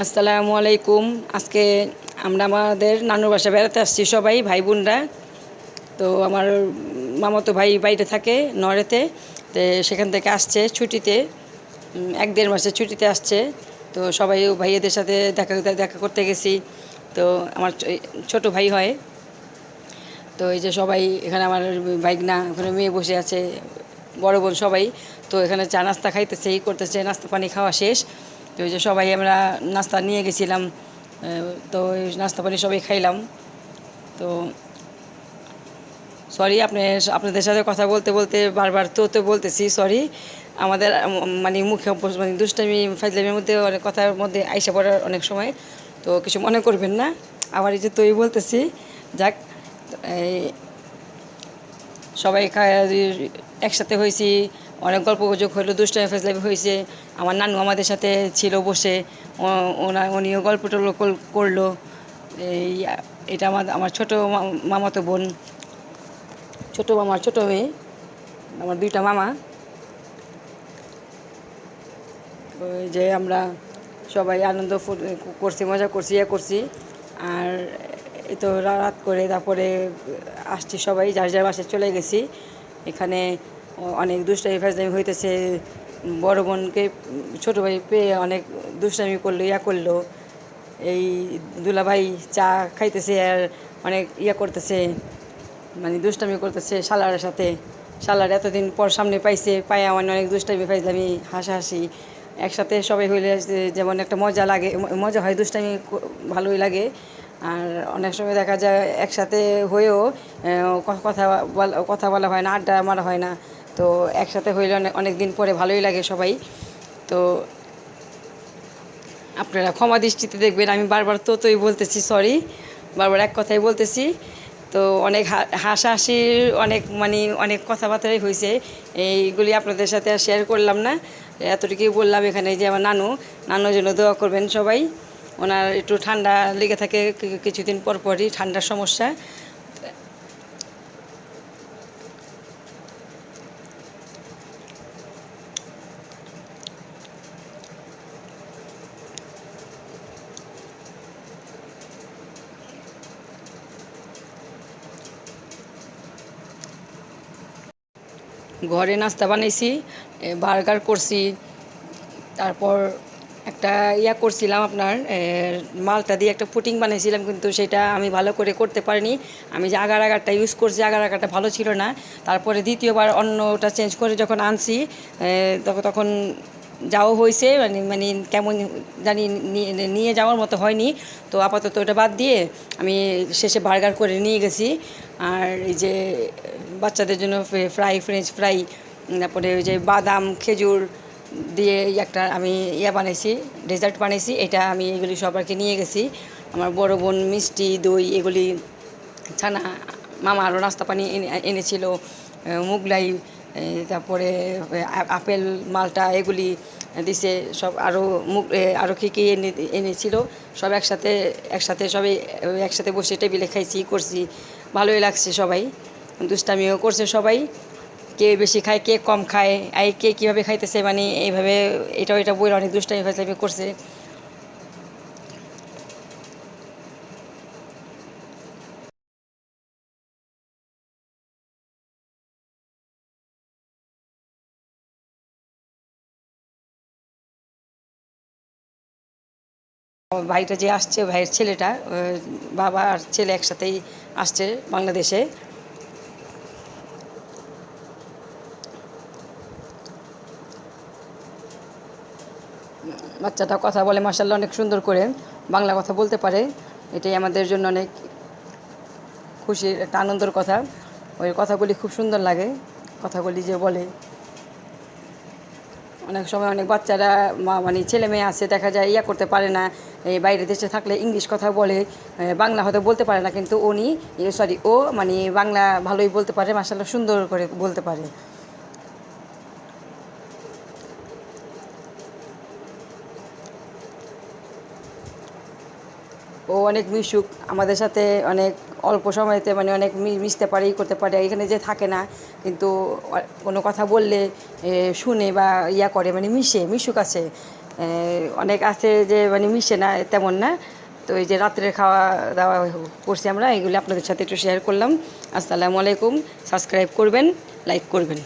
আসসালামু আলাইকুম। আজকে আমরা আমাদের নানুর বাসা বেড়াতে আসছি সবাই, ভাই বোনরা। তো আমার মামাতো ভাই বাইরে থাকে নরেতে, তো সেখান থেকে আসছে ছুটিতে এক দেড় মাসের ছুটিতে আসছে। তো সবাই ভাইয়েদের সাথে দেখা দেখা করতে গেছি। তো আমার ছোট ভাই হয়। তো এই যে সবাই এখানে আমার ভাইগনা, ওখানে মেয়ে বসে আছে, বড় বোন সবাই। তো এখানে চা নাস্তা খাইতেছে এই করতেছে, নাস্তা পানি খাওয়া শেষ। তো এই যে সবাই আমরা নাস্তা নিয়ে গেছিলাম তো এই নাস্তা পানি সবাই খাইলাম। তো সরি আপনি আপনাদের সাথে কথা বলতে বলতে বারবার তো তো বলতেছি সরি আমাদের মানে মুখে মানে দুষ্টামি ফাইজলামির মধ্যে অনেক কথার মধ্যে আইসা পড়ার অনেক সময়। তো কিছু মনে করবেন না। আবার এই যে তুই বলতেছি, যাক, এই সবাই একসাথে হয়েছি অনেক গল্প গুজব হলো দুষ্টামি, ফেসলামি হয়েছে আমার নানু আমাদের সাথে ছিল বসে। ওনা, উনিও গল্প টল্প করল। এই, এটা আমার আমার ছোটো মামাতো বোন। ছোটো মামার ছোটো মেয়ে। আমার দুইটা মামা। ওই যে আমরা সবাই আনন্দ করছি, মজা করছি ইয়ে করছি। আর এ তো রাত করে তারপরে আসছি সবাই, যার যার বাসায় চলে গেছি। এখানে অনেক দুষ্টামি ফাজলামি হইতেছে, বড় বোনকে ছোটো ভাই পেয়ে অনেক দুষ্টামি করল, ইয়া করল। এই দুলাভাই চা খাইতেছে আর অনেক ইয়া করতেছে মানে দুষ্টামি করতেছে শালারের সাথে। শালার এতদিন পর সামনে পাইছে, পায়ে আমার অনেক দুষ্টামি পাইলামি হাসাহাসি। একসাথে সবাই হইলে যেমন একটা মজা লাগে, মজা হয়, দুষ্টামি ভালোই লাগে। আর অনেক সময় দেখা যায় একসাথে হয়েও কথা কথা বলা হয় না, আড্ডা মারা হয় না। তো একসাথে হইলে অনেক দিন পরে ভালোই লাগে সবাই। তো আপনারা ক্ষমা দৃষ্টিতে দেখবেন, আমি বারবার তো তোই বলতেছি সরি বারবার এক কথাই বলতেছি। তো অনেক হাসাহাসির অনেক মানে অনেক কথাবার্তাই হয়েছে এইগুলি আপনাদের সাথে আর শেয়ার করলাম না। এতটুকুই বললাম এখানে যে আমার নানু, নানুর জন্য দোয়া করবেন সবাই। ওনার একটু ঠান্ডা লেগে থাকে কিছুদিন পর পরই ঠান্ডার সমস্যা। ঘরে নাস্তা বানাইছি বার্গার করছি, তারপর একটা ইয়া করছিলাম আপনার মালটা দিয়ে একটা পুটিং বানিয়েছিলাম কিন্তু সেটা আমি ভালো করে করতে পারিনি। আমি যে আগার আগারটা ইউজ করছি, আগার আগারটা ভালো ছিল না। তারপরে দ্বিতীয়বার অন্যটা চেঞ্জ করে যখন আনছি তখন তখন যাও হয়েছে মানে মানে কেমন জানি নিয়ে- যাওয়ার মতো হয়নি। তো আপাতত ওটা বাদ দিয়ে আমি শেষে বার্গার করে নিয়ে গেছি। আর এই যে বাচ্চাদের জন্য ফ্রাই, ফ্রেঞ্চ ফ্রাই, তারপরে ওই যে বাদাম, খেজুর দিয়ে একটা আমি ইয়া বানাইছি, ডেজার্ট বানাইছি। এটা আমি এগুলি সবাইকে নিয়ে গেছি। আমার বড় বোন মিষ্টি, দই, এগুলি ছানা, মামা আরও নাস্তা পানি এনে, এনেছিল মুগলাই তারপরে আপেল, মালটা এগুলি দিছে, সব আরও মুখ আরও কী কী এনে, এনেছিল, সব একসাথে একসাথে সবাই একসাথে বসে টেবিলে খাইছি, করছি। ভালোই লাগছে সবাই, দুষ্টামিও করছে সবাই। কে বেশি খায়, কে কম খায় আর কে কীভাবে খাইতেছে মানে এইভাবে এটা ওইটা বইলে অনেক দুষ্টামি ফাজলামি করছে। ভাইটা যে আসছে, ভাইয়ের ছেলেটা বাবা আর ছেলে একসাথেই আসছে বাংলাদেশে। বাচ্চাটা কথা বলে মার্শাল্লাহ অনেক সুন্দর করে, বাংলা কথা বলতে পারে। এটাই আমাদের জন্য অনেক খুশির একটা আনন্দের কথা। ওই কথাগুলি খুব সুন্দর লাগে, কথাগুলি যে বলে। অনেক সময় অনেক বাচ্চারা মানে ছেলে মেয়ে আছে, দেখা যায় ইয়া করতে পারে না। এই বাইরে দেশে থাকলে ইংলিশ কথা বলে বাংলা হয়তো বলতে পারে না, কিন্তু উনি সরি ও মানে বাংলা ভালোই বলতে পারে মাসাল্লাহ সুন্দর করে বলতে পারে। ও অনেক মিশুক, আমাদের সাথে অনেক অল্প সময়তে মানে অনেক মিশতে পারে করতে পারে, এখানে যে থাকে না, কিন্তু কোনো কথা বললে শুনে বা ইয়া করে মানে মিশে, মিশুক আছে। অনেক আছে যে মানে মিশে না, তেমন না। তো এই যে রাত্রের খাওয়া দাওয়া করছি আমরা, এগুলি আপনাদের সাথে একটু শেয়ার করলাম। আসসালামু আলাইকুম সাবস্ক্রাইব করবেন লাইক করবেন।